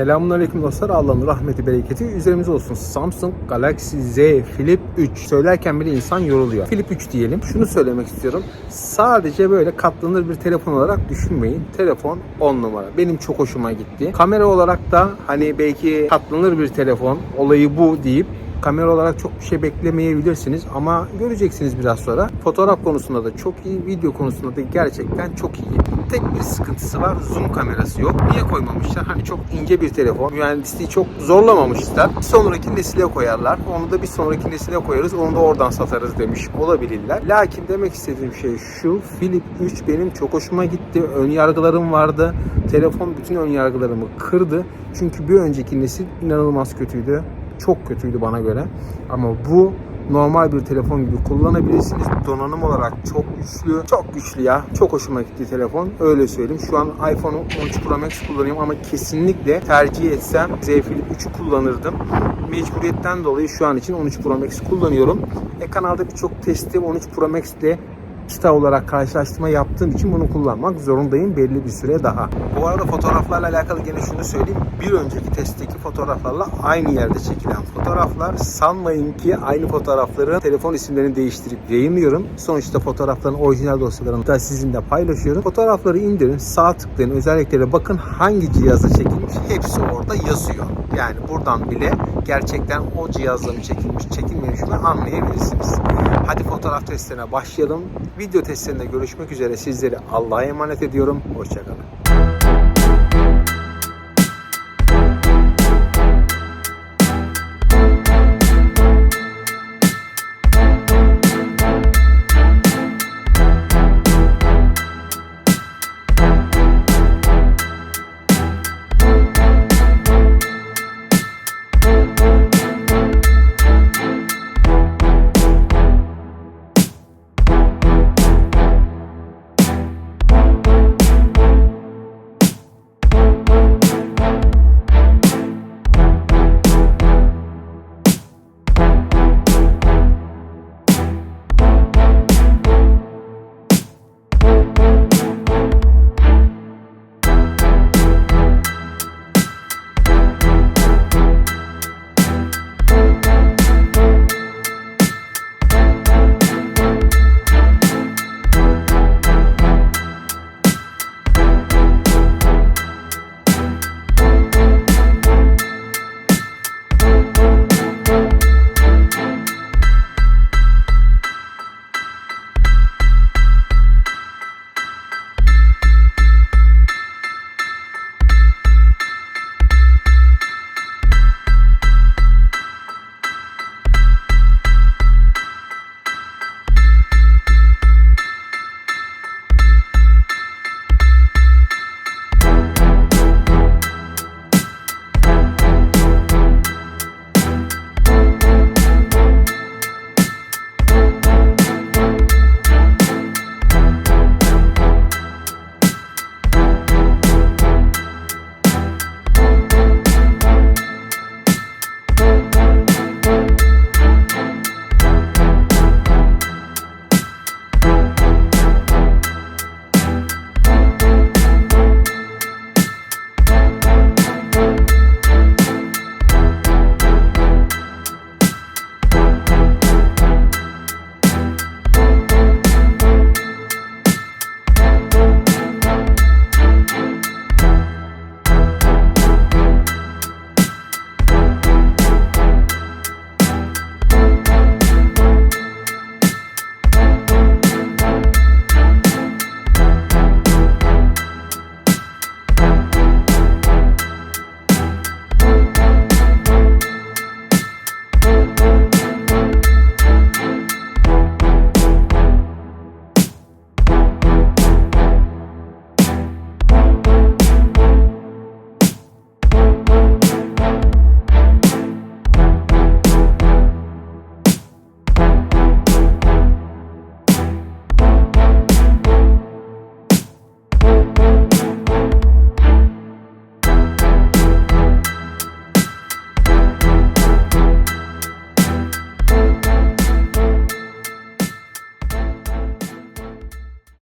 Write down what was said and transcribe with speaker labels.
Speaker 1: Selamünaleyküm dostlar. Allah'ın rahmeti, bereketi üzerimize olsun. Samsung Galaxy Z Flip 3. Söylerken bile insan yoruluyor. Flip 3 diyelim. Şunu söylemek istiyorum. Sadece böyle katlanır bir telefon olarak düşünmeyin. Telefon 10 numara. Benim çok hoşuma gitti. Kamera olarak da hani belki katlanır bir telefon. Olayı bu deyip Kamera olarak çok bir şey beklemeyebilirsiniz ama göreceksiniz biraz sonra. Fotoğraf konusunda da çok iyi, video konusunda da gerçekten çok iyi. Tek bir sıkıntısı var, zoom kamerası yok. Niye koymamışlar? Hani çok ince bir telefon. Mühendisliği çok zorlamamışlar. Bir sonraki nesile koyarlar. Onu da bir sonraki nesile koyarız. Onu da oradan satarız demiş olabilirler. Lakin demek istediğim şey şu. Flip 3 benim çok hoşuma gitti. Ön yargılarım vardı. Telefon bütün ön yargılarımı kırdı. Çünkü bir önceki nesil inanılmaz kötüydü çok kötüydü bana göre. Ama bu normal bir telefon gibi kullanabilirsiniz. Donanım olarak çok güçlü. Çok güçlü ya. Çok hoşuma gitti telefon. Öyle söyleyeyim. Şu an iPhone 13 Pro Max kullanıyorum ama kesinlikle tercih etsem Z Flip 3'ü kullanırdım. Mecburiyetten dolayı şu an için 13 Pro Max kullanıyorum. E kanalda birçok testi 13 Pro Max ile çıta olarak karşılaştırma yaptığım için bunu kullanmak zorundayım belli bir süre daha. Bu arada fotoğraflarla alakalı gene şunu söyleyeyim. Bir önceki testteki fotoğraflarla aynı yerde çekilen fotoğraflar. Sanmayın ki aynı fotoğrafların telefon isimlerini değiştirip yayınlıyorum. Sonuçta fotoğrafların orijinal dosyalarını da sizinle paylaşıyorum. Fotoğrafları indirin, sağ tıklayın, özelliklere bakın hangi cihaza çekilmiş. Hepsi orada yazıyor. Yani buradan bile gerçekten o cihazla mı çekilmiş, çekilmemiş mi anlayabilirsiniz. Hadi fotoğraf testlerine başlayalım. Video testlerinde görüşmek üzere. Sizleri Allah'a emanet ediyorum. Hoşçakalın.